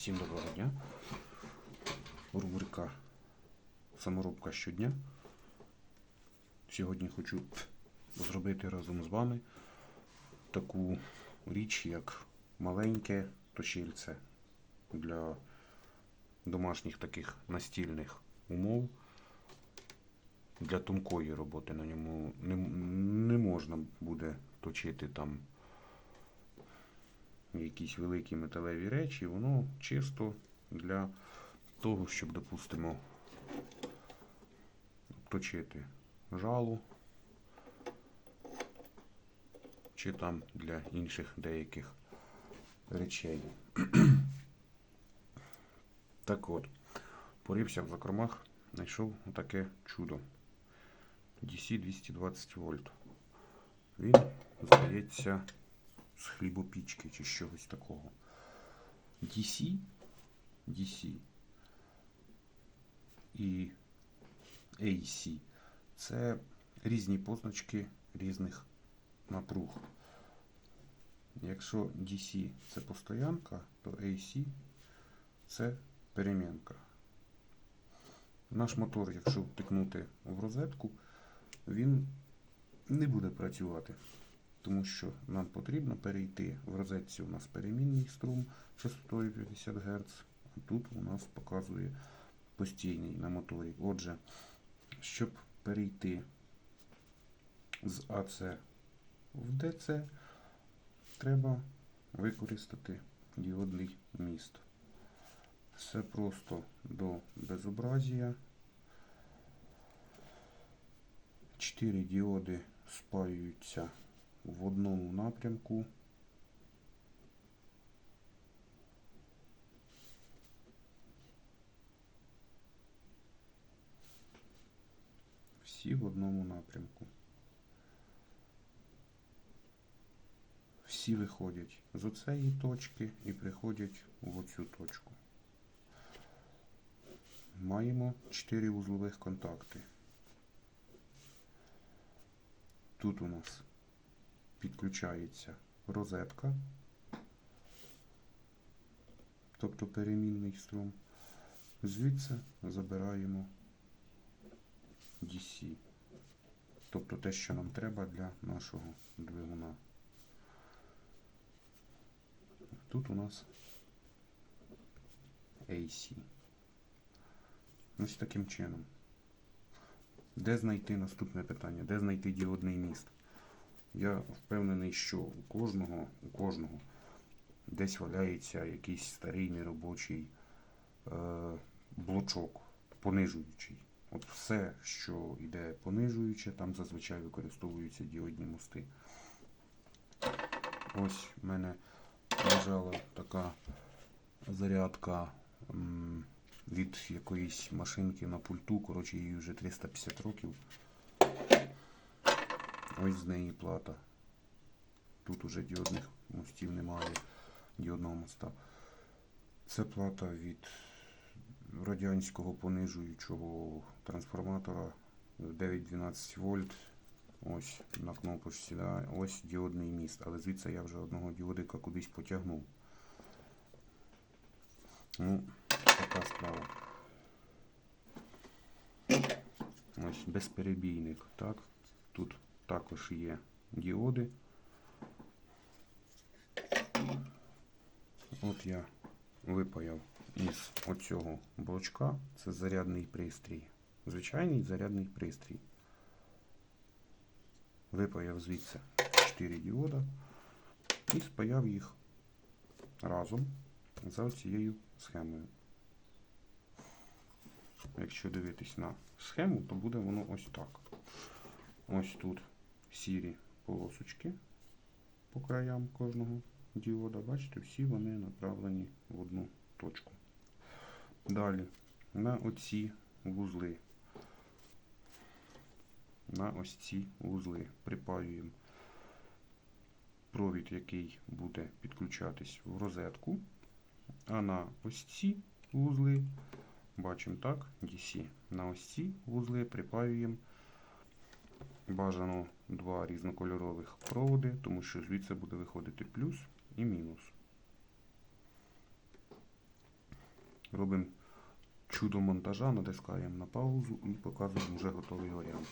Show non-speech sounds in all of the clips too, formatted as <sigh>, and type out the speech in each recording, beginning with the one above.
Всім доброго дня. Рубрика Саморобка щодня. Сьогодні хочу зробити разом з вами таку річ, як маленьке точильце для домашніх таких настільних умов. Для тонкої роботи на ньому не, не можна буде точити там якісь великі металеві речі, воно чисто для того, щоб, допустимо, точити жалу чи там для інших деяких речей. <clears throat> Так от, порився в закромах, знайшов таке чудо. DC 220 вольт. Він, здається, з хлібопічки чи чогось такого. DC, DC і AC це різні позначки різних напруг. Якщо DC це постоянка, то AC це перемінка. Наш мотор, якщо втикнути в розетку, він не буде працювати тому що нам потрібно перейти в розетці у нас перемінний струм частотою 50 Гц, а тут у нас показує постійний на моторі. Отже, щоб перейти з АЦ в ДЦ, треба використати діодний міст. Все просто до безобразія. Чотири діоди спаюються в одному напрямку. Всі в одному напрямку. Всі виходять з оцеї точки і приходять в оцю точку. Маємо 4 вузлових контакти. Тут у нас підключається розетка, тобто перемінний струм. Звідси забираємо DC, тобто те, що нам треба для нашого двигуна. Тут у нас AC. Ось таким чином. Де знайти наступне питання? Де знайти діодний міст? Я впевнений, що у кожного, у кожного десь валяється якийсь старий неробочий е, блочок, понижуючий. От все, що йде понижуюче, там зазвичай використовуються діодні мости. Ось в мене лежала така зарядка від якоїсь машинки на пульту, коротше, їй вже 350 років. Ось з неї плата. Тут уже діодних мостів немає, діодного моста. Це плата від радянського понижуючого трансформатора 9-12 вольт. Ось на кнопочці. Да? Ось діодний міст. Але звідси я вже одного діодика кудись потягнув. Ну, така справа. Ось безперебійник. Так? Тут також є діоди. От я випаяв із оцього блочка. Це зарядний пристрій. Звичайний зарядний пристрій. Випаяв звідси 4 діода і спаяв їх разом за цією схемою. Якщо дивитись на схему, то буде воно ось так. Ось тут сірі полосочки по краям кожного діода. Бачите, всі вони направлені в одну точку. Далі на оці вузли. На ось ці вузли припаюємо провід, який буде підключатись в розетку. А на ось ці вузли, бачимо так, DC, на ось ці вузли припаюємо бажано два різнокольорових проводи, тому що звідси буде виходити плюс і мінус. робимо чудо монтажа, натискаємо на паузу і показуємо вже готовий варіант.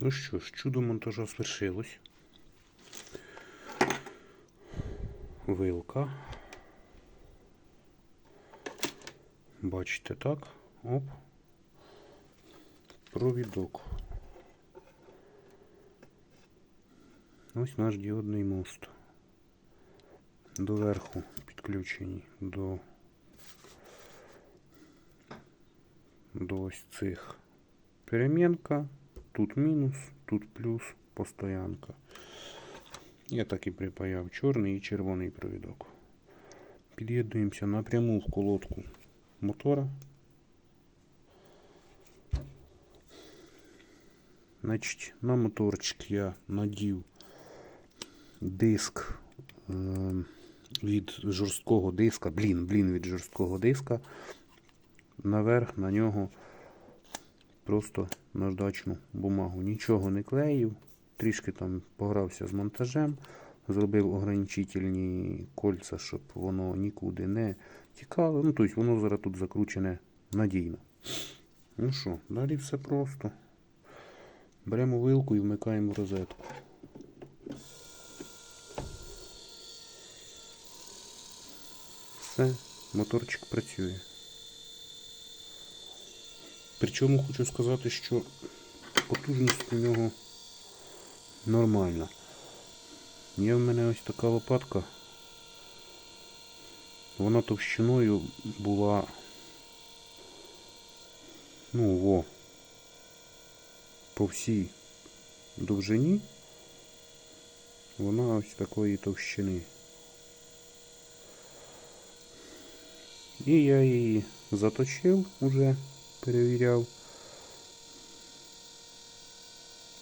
Ну що ж, чудо монтажа свершилось. Вилка. Бачите, так? Оп. Провідок. Ось наш діодний мост. Доверху підключені до, до ось цих перемінка. Тут мінус, тут плюс, постоянка. Я так і припаяв чорний і червоний провідок. Під'єднуємося напряму в колодку мотора. Значить, на моторчик я надів диск е, від жорсткого диска, блін, блін від жорсткого диска. Наверх на нього просто наждачну бумагу. Нічого не клеїв, трішки там погрався з монтажем, зробив ограничительні кольця, щоб воно нікуди не тікало. Ну, тобто воно зараз тут закручене надійно. Ну що, далі все просто. Беремо вилку і вмикаємо розетку. Все, моторчик працює. Причому хочу сказати, що потужність у нього нормальна. Є в мене ось така лопатка. Вона товщиною була. Ну, во. По всій довжині. Вона ось такої товщини. І я її заточив уже, перевіряв.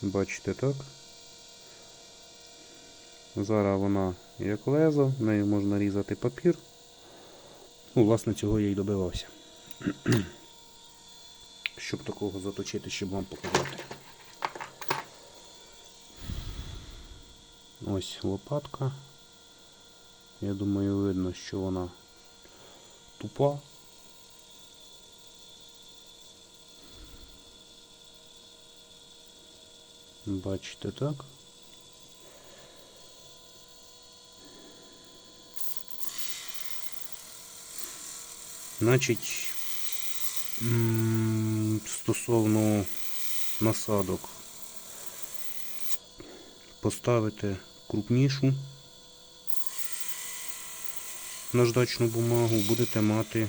Бачите, так? Зараз вона як лезо, нею можна різати папір. Ну, власне, цього я й добивався. <clears throat> Щоб такого заточити, щоб вам показати. Ось лопатка. Я думаю, видно, що вона тупа. Бачите так? Значить, стосовно насадок, поставити крупнішу наждачну бумагу, будете мати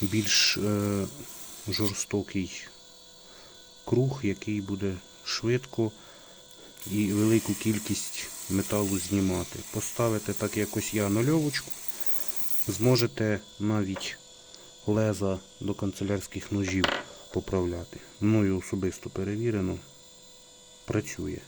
більш е, жорстокий круг, який буде швидко і велику кількість металу знімати. Поставите так якось я нульовочку, зможете навіть леза до канцелярських ножів поправляти. Мною особисто перевірено, працює.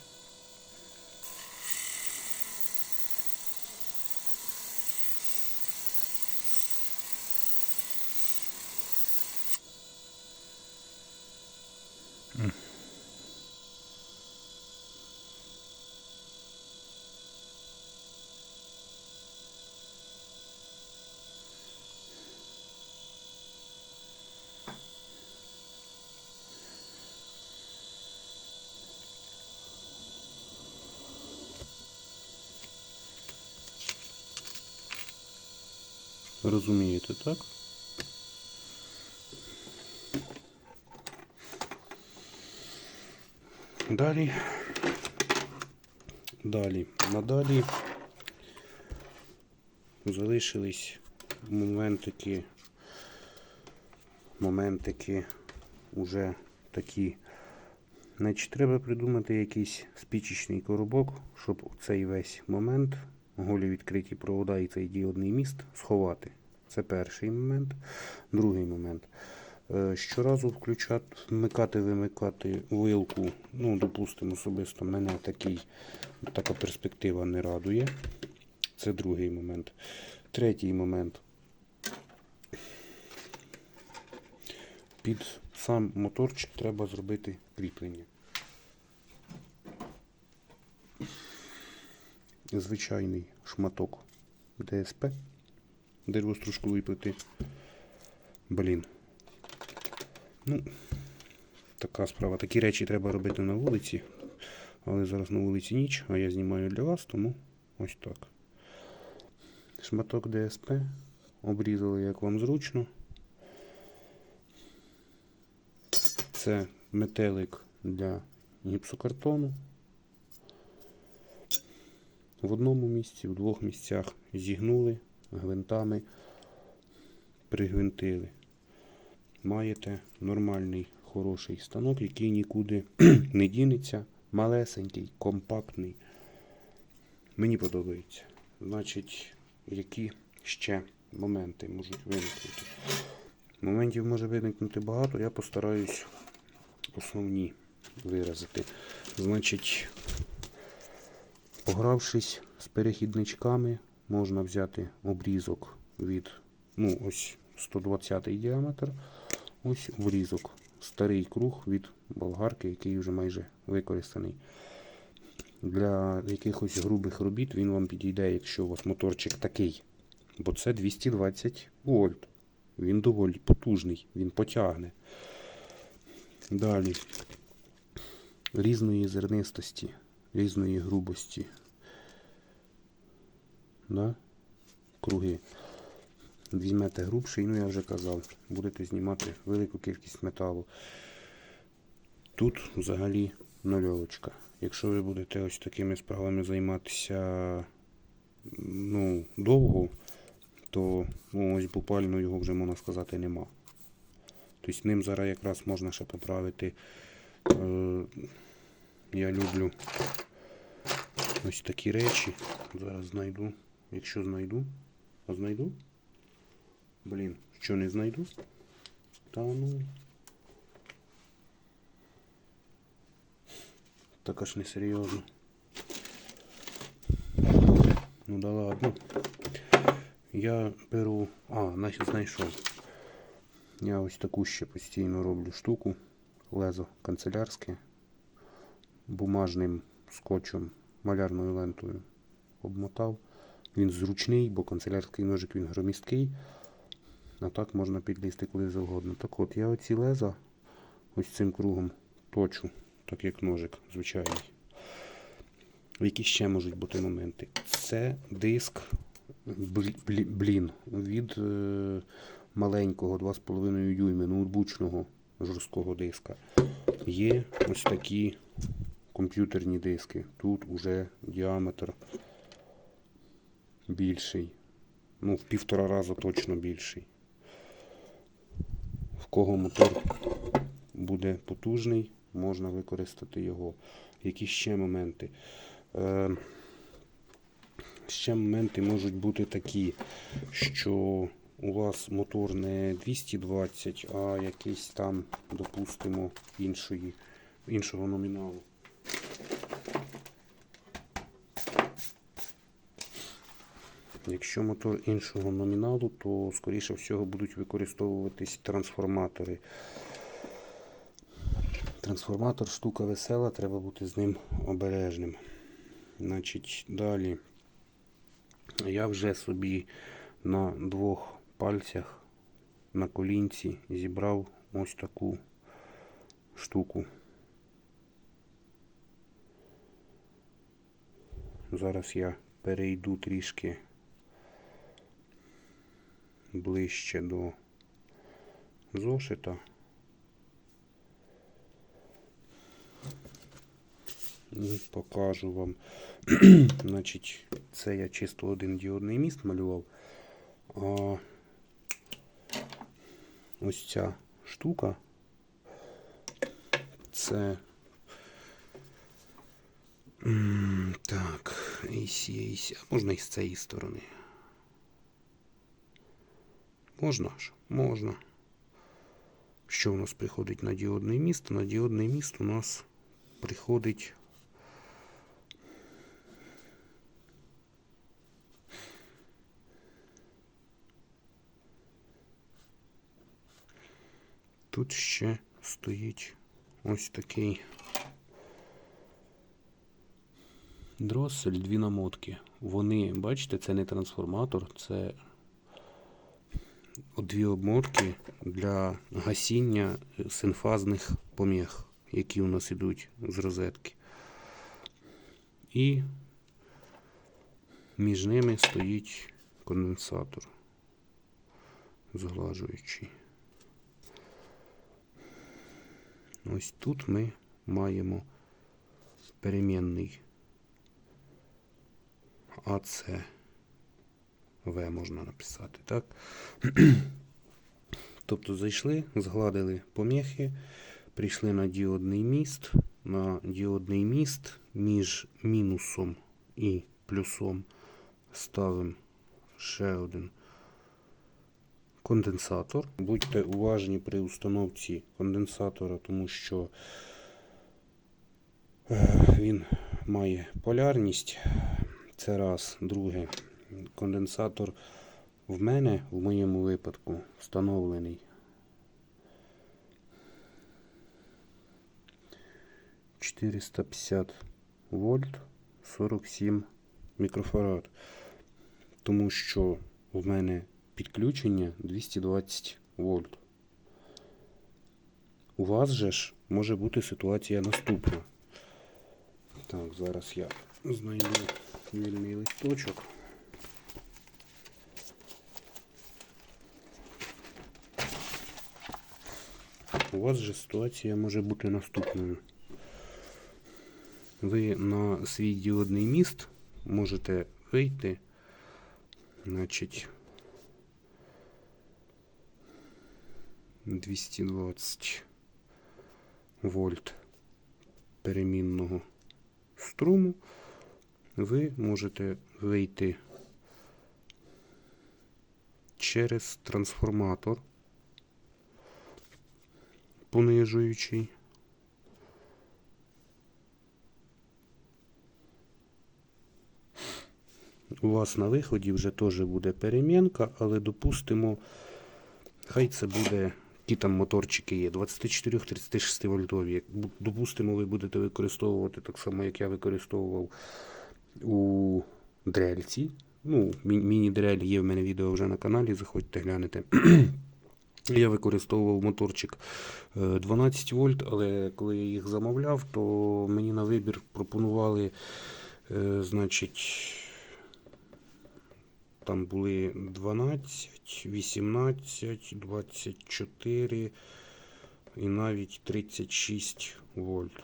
Розумієте, так? Далі. Далі. Надалі залишились моментики, моментики уже такі. Значить, треба придумати якийсь спічечний коробок, щоб цей весь момент, голі відкриті провода і цей діодний міст сховати. Це перший момент. Другий момент. Е, Щоразу включати, вмикати, вимикати вилку, ну, допустимо, особисто мене такий, така перспектива не радує. Це другий момент. Третій момент. Під сам моторчик треба зробити кріплення. Звичайний шматок ДСП. Деревостружкової плити. Блін. Ну, така справа. Такі речі треба робити на вулиці. Але зараз на вулиці ніч, а я знімаю для вас, тому ось так. Шматок ДСП. Обрізали, як вам зручно. Це метелик для гіпсокартону. В одному місці, в двох місцях зігнули гвинтами, пригвинтили. Маєте нормальний хороший станок, який нікуди <clears throat> не дінеться. Малесенький, компактний. Мені подобається. Значить, які ще моменти можуть виникнути? Моментів може виникнути багато, я постараюсь основні виразити. Значить, погравшись з перехідничками, можна взяти обрізок від, ну, ось 120 діаметр, ось обрізок, старий круг від болгарки, який вже майже використаний. Для якихось грубих робіт він вам підійде, якщо у вас моторчик такий. Бо це 220 вольт. Він доволі потужний, він потягне. Далі. Різної зернистості, різної грубості. Да? Круги. Візьмете грубший, ну я вже казав, будете знімати велику кількість металу. Тут взагалі нульовочка. Якщо ви будете ось такими справами займатися ну, довго, то ну, ось буквально його вже можна сказати нема. Тобто ним зараз якраз можна ще поправити. Е, я люблю ось такі речі. Зараз знайду. Якщо знайду, а знайду? Блін, що не знайду? Та ну. Так аж не серйозно. Ну да ладно. Я беру. А, значить знайшов. Я ось таку ще постійно роблю штуку. Лезо канцелярське. Бумажним скотчем, малярною лентою обмотав. Він зручний, бо канцелярський ножик він громісткий. А так можна підлізти куди завгодно. Так от, я оці леза ось цим кругом точу, так як ножик звичайний. Які ще можуть бути моменти? Це диск блі- блі- блін від е, маленького 2,5 дюйми ноутбучного жорсткого диска. Є ось такі комп'ютерні диски. Тут уже діаметр більший. Ну, в півтора разу точно більший. В кого мотор буде потужний, можна використати його. Які ще моменти? Е, ще моменти можуть бути такі, що у вас мотор не 220, а якийсь там, допустимо, іншої, іншого номіналу. Якщо мотор іншого номіналу, то скоріше всього будуть використовуватись трансформатори. Трансформатор штука весела, треба бути з ним обережним. Значить, далі я вже собі на двох пальцях на колінці зібрав ось таку штуку. Зараз я перейду трішки ближче до зошита. І покажу вам. <clears throat> Значить, це я чисто один діодний міст малював. А ось ця штука. Це. Так, AC, AC. Можна і з цієї сторони. Можна ж? Можна. Що у нас приходить на діодний міст? На діодний міст у нас приходить. Тут ще стоїть ось такий Дроссель, дві намотки. Вони, бачите, це не трансформатор, це дві обмотки для гасіння синфазних поміг, які у нас ідуть з розетки. І між ними стоїть конденсатор зглажуючий. Ось тут ми маємо перемінний АЦ В можна написати, так? <clears throat> тобто зайшли, згладили поміхи, прийшли на діодний міст. На діодний міст між мінусом і плюсом ставимо ще один конденсатор. Будьте уважні при установці конденсатора, тому що е, він має полярність. Це раз. Друге, конденсатор в мене, в моєму випадку, встановлений. 450 вольт 47 мікрофарад. Тому що в мене підключення 220 вольт. У вас же ж може бути ситуація наступна. Так, зараз я знайду вільний листочок. У вас же ситуація може бути наступною. Ви на свій діодний міст можете вийти, значить, 220 вольт перемінного струму, ви можете вийти через трансформатор понижуючий. У вас на виході вже теж буде перемінка, але допустимо, хай це буде, які там моторчики є, 24-36 вольтові. Допустимо, ви будете використовувати так само, як я використовував у дрельці. Ну, мі- міні-дрель є в мене відео вже на каналі, заходьте глянете. Я використовував моторчик е, 12 вольт, але коли я їх замовляв, то мені на вибір пропонували, е, значить, там були 12, 18, 24 і навіть 36 вольт.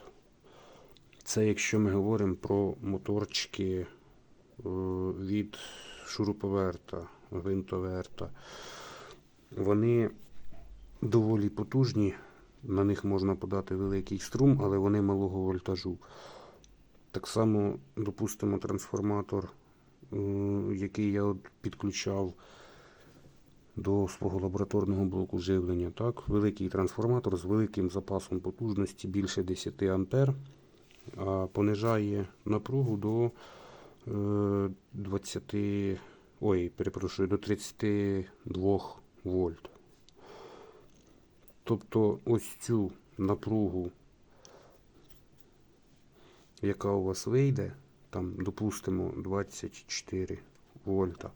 Це якщо ми говоримо про моторчики е, від шуруповерта, гвинтоверта. Вони доволі потужні, на них можна подати великий струм, але вони малого вольтажу. Так само, допустимо, трансформатор, е, який я підключав до свого лабораторного блоку живлення. Так? Великий трансформатор з великим запасом потужності більше 10 А, а понижає напругу до е, 20, ой, перепрошую, до 32 вольт. Тобто ось цю напругу, яка у вас вийде, там, допустимо, 24 вольта,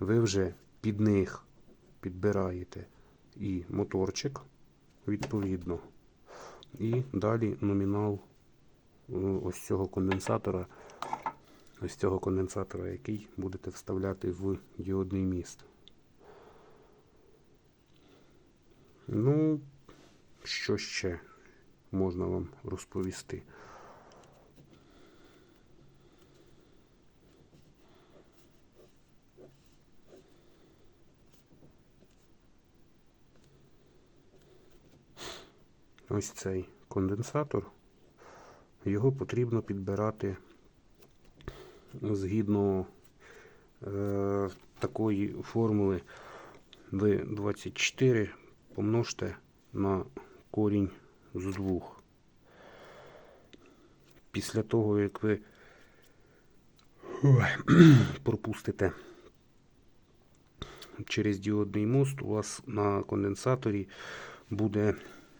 ви вже під них підбираєте і моторчик, відповідно, і далі номінал е, ось цього конденсатора, ось цього конденсатора, який будете вставляти в діодний міст. Ну, що ще можна вам розповісти? Ось цей конденсатор. Його потрібно підбирати згідно е, такої формули V24 помножте на корінь з двох. Після того, як ви <clears throat> пропустите через діодний мост, у вас на конденсаторі буде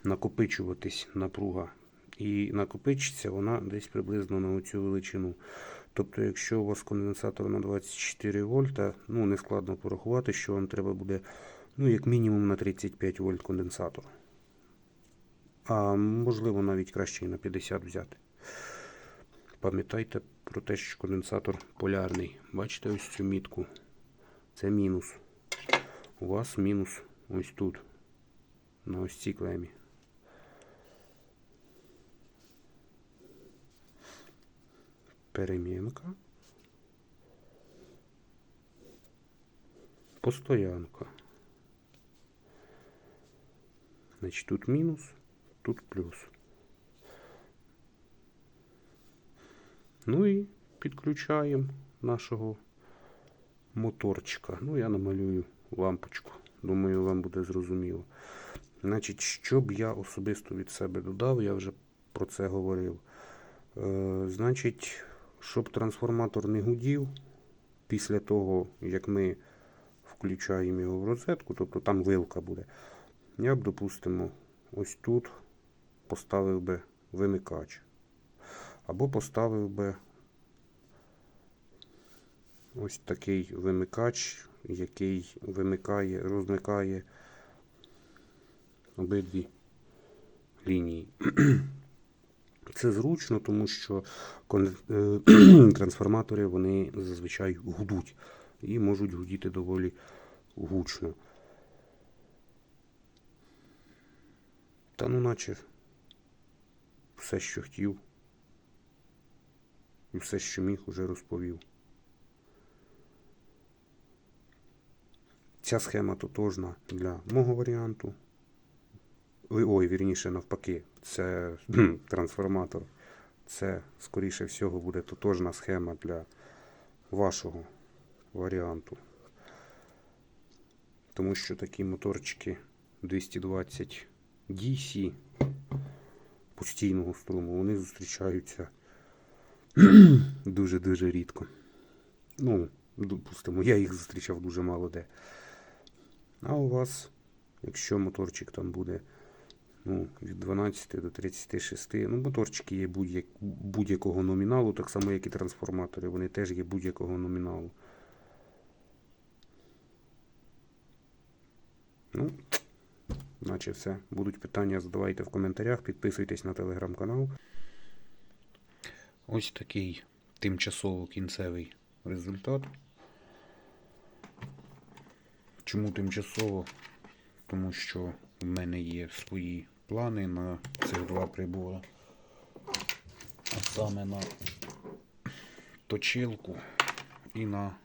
накопичуватись напруга і накопичиться вона десь приблизно на оцю величину. Тобто, якщо у вас конденсатор на 24 вольта, ну не складно порахувати, що вам треба буде ну, як мінімум на 35 вольт конденсатор. А можливо навіть краще і на 50 взяти. Пам'ятайте про те, що конденсатор полярний. Бачите ось цю мітку? Це мінус. У вас мінус ось тут, на ось цій клемі. Перемінка. Постоянка. Значить, тут мінус, тут плюс. Ну і підключаємо нашого моторчика. Ну, я намалюю лампочку. Думаю, вам буде зрозуміло. Значить, що б я особисто від себе додав, я вже про це говорив. Е, значить, щоб трансформатор не гудів, після того, як ми включаємо його в розетку, тобто там вилка буде, я б, допустимо, ось тут поставив би вимикач. Або поставив би ось такий вимикач, який вимикає, розмикає обидві лінії. <clears throat> Це зручно, тому що е, <clears throat> трансформатори вони зазвичай гудуть і можуть гудіти доволі гучно. Та ну наче все, що хотів, і все, що міг, уже розповів. Ця схема тотожна для мого варіанту. Ой, вірніше, навпаки, це трансформатор. Це, скоріше всього, буде тотожна схема для вашого варіанту. Тому що такі моторчики 220 DC постійного струму, вони зустрічаються <clears throat> дуже-дуже рідко. Ну, допустимо, я їх зустрічав дуже мало де. А у вас, якщо моторчик там буде ну, від 12 до 36, ну, моторчики є будь-як, будь-якого номіналу, так само, як і трансформатори, вони теж є будь-якого номіналу. Ну, наче все. Будуть питання, задавайте в коментарях, підписуйтесь на телеграм-канал. Ось такий тимчасово кінцевий результат. Чому тимчасово? Тому що в мене є свої плани на цих два прибори. А саме на точилку і на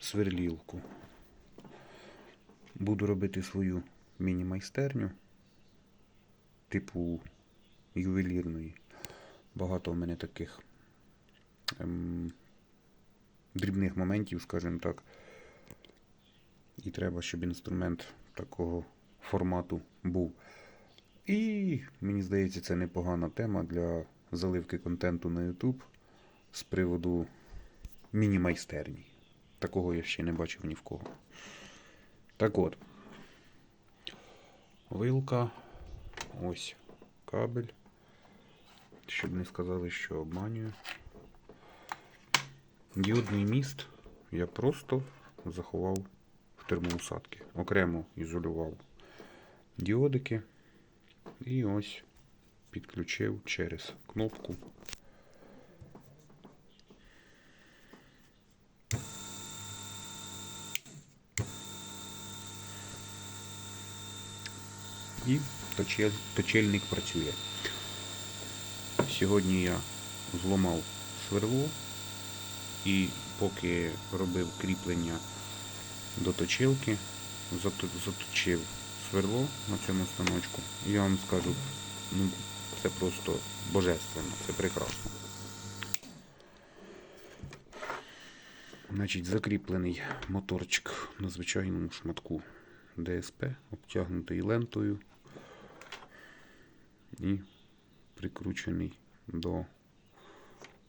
сверлілку. Буду робити свою міні-майстерню, типу ювелірної. Багато в мене таких ем, дрібних моментів, скажімо так. І треба, щоб інструмент такого формату був. І мені здається, це непогана тема для заливки контенту на YouTube з приводу міні-майстерні. Такого я ще не бачив ні в кого. Так от. Вилка. Ось кабель. Щоб не сказали, що обманюю. Діодний міст я просто заховав в термоусадки. Окремо ізолював діодики. І ось підключив через кнопку. І точильник працює. Сьогодні я зламав сверло і поки робив кріплення до точилки, заточив сверло на цьому станочку. І я вам скажу, ну, це просто божественно, це прекрасно. Значить, закріплений моторчик на звичайному шматку ДСП, обтягнутий лентою і прикручений до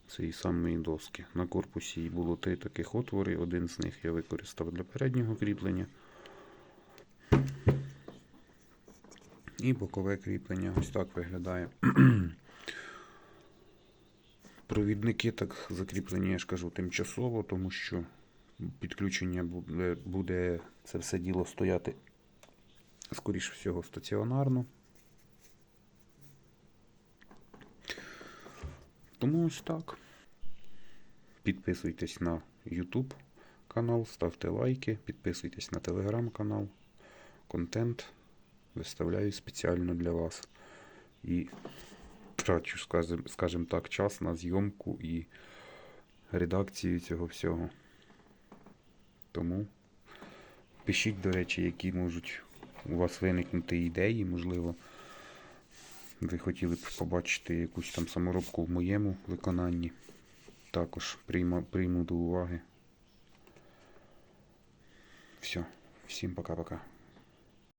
цієї самої доски. На корпусі було три таких отвори. Один з них я використав для переднього кріплення. І бокове кріплення ось так виглядає. <clears throat> Провідники так закріплені, я ж кажу, тимчасово, тому що підключення буде, буде це все діло стояти, скоріш всього, стаціонарно. Тому ось так. Підписуйтесь на YouTube канал, ставте лайки, підписуйтесь на телеграм канал. Контент виставляю спеціально для вас. І трачу, скажем так, час на зйомку і редакцію цього всього. Тому пишіть, до речі, які можуть у вас виникнути ідеї, можливо. Ви хотіли б побачити якусь там саморобку в моєму виконанні. Також прийму, прийму до уваги. Все, всім пока-пока.